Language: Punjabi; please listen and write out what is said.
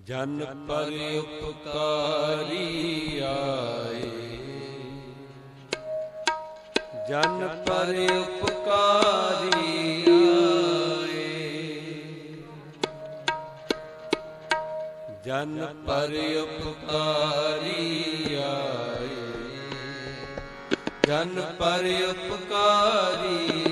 ਜਨ ਪਰ ਉਪਕਾਰੀ ਆਏ। ਜਨ ਪਰ ਉਪਕਾਰੀ ਜਨ ਪਰ ਉਪਕਾਰੀ ਆਏ। ਜਨ ਪਰ ਉਪਕਾਰੀ